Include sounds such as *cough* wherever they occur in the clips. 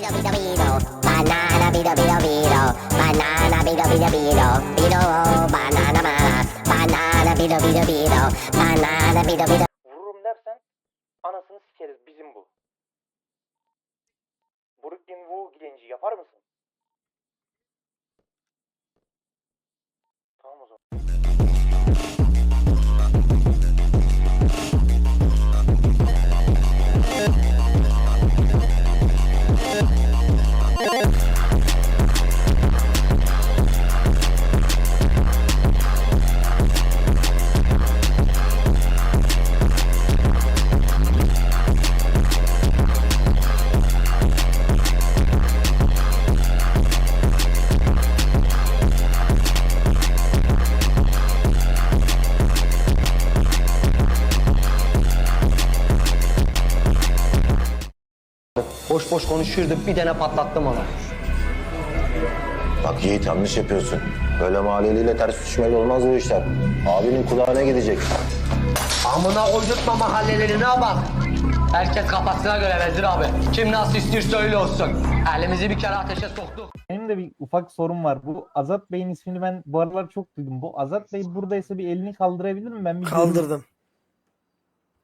Banana bido bido bido Banana bido bido bido Bido banana bana Banana bido bido bido Banana bido bido Vururum dersen anasını sikeriz bizim bu. Brooklyn Wu genci yapar mısın? Tamam o zaman. Boş boş konuşuyordu bir tane patlattım onu. Bak Yiğit yanlış yapıyorsun. Böyle mahalleliyle ters düşmeyle olmaz bu işler. Abinin kulağına gidecek. Amına koydurtma mahallelerine bak. Herkes kafasına göre Vezir abi. Kim nasıl istiyorsa öyle olsun. Elimizi bir kere ateşe soktuk. Benim de bir ufak sorum var. Bu Azat Bey'in ismini ben bu aralar çok duydum. Bu Azat Bey buradaysa bir elini kaldırabilir mi? Ben bir göreyim.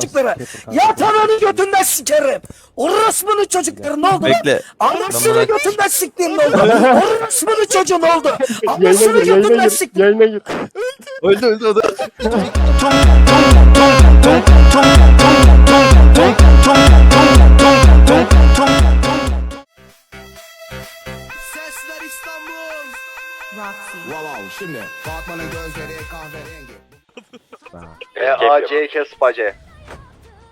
çocukları. Yat ananı götünden sikerim. Orospu'nun çocukları ne oldu Bekle. Anasını götünden siktiğin ne oldu? Orospu'nun çocuğu ne oldu? Anasını götünden siktiğin. Yayına gir. Öldü öldü o da. Sesler İstanbul. E A C K space.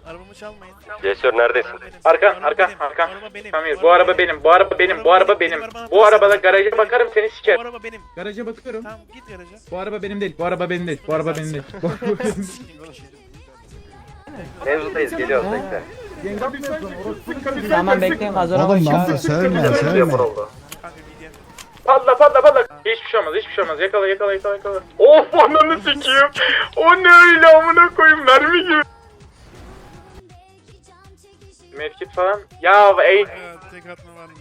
Arabamı çalmayın. Cesur neredesin? Benim. Arka Araba arka benim. arka. Araba benim. Bu araba benim. Bu araba benim. Bu araba benim. Bu arabada garaja bakarım seni siker. Bu araba benim. Garaja bakıyorum. Tamam git garaja. Bu araba benim değil. Bu araba benim değil. Bu araba benim değil. Bu araba benim değil. Mevzudayız geliyoruz bekle. Tamam bekleyin hazır olun. Patla patla patla. Hiçbir şey olmaz hiçbir şey olmaz. Yakala yakala yakala yakala. Of ananı sikeyim. O ne öyle amına koyayım mermi gibi. Medkit falan. Ya ey. Evet, tek atma varmış.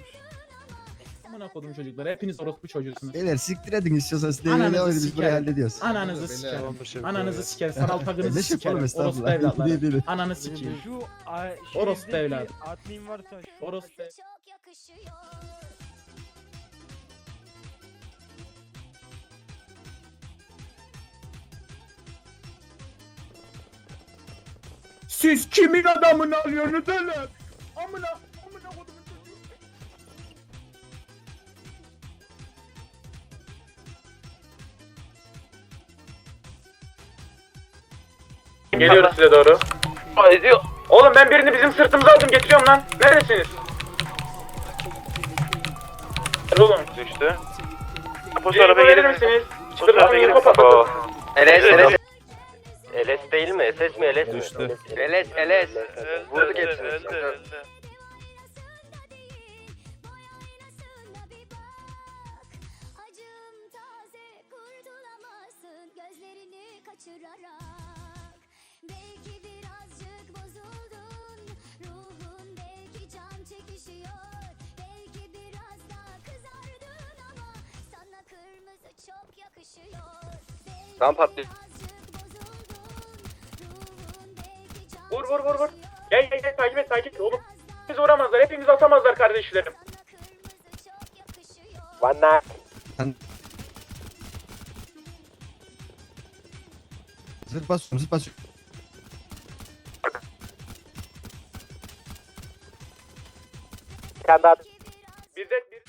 Amına kodum çocuklar. Hepiniz orospu çocuğusunuz. Beyler siktir edin istiyorsanız Ananızı deneyelim biz burayı sikerim. hallederiz. Ananızı sikerim. Ananızı sikerim. Sanal *laughs* Ne takınızı şey yapalım sikerim. Orospu estağfurullah. evlatları. Değil, değil. Ananı sikeyim. Şu Orospu evladı. admin varsa şu Orospu Çok yakışıyor. Siz kimin adamını alıyorsunuz lan? Amına amına kodumun çocuğu. Size doğru. Oğlum ben birini bizim sırtımıza aldım getiriyorum lan. Neredesiniz? Oğlum. Düştü. Kapos arabaya gelir misiniz? Çıldırmasın yeri kapatalım. Eles Eles. Eles değil mi? Ses mi Eles? Düştü. Eles Eles. Vurduk hepsini. Acım taze kurtulamazsın gözlerini kaçırarak Belki birazcık bozuldun ruhun belki can çekişiyor Belki biraz daha kızardın ama sana kırmızı çok yakışıyor Belki Tam patlıyor. Vur vur vur vur. Gel gel gel takip et takip et oğlum. Hepimiz uğramazlar hepimiz atamazlar kardeşlerim. Bana. Sen... Zırt basıyorum zırt basıyorum. Bir tane. Bir de bir.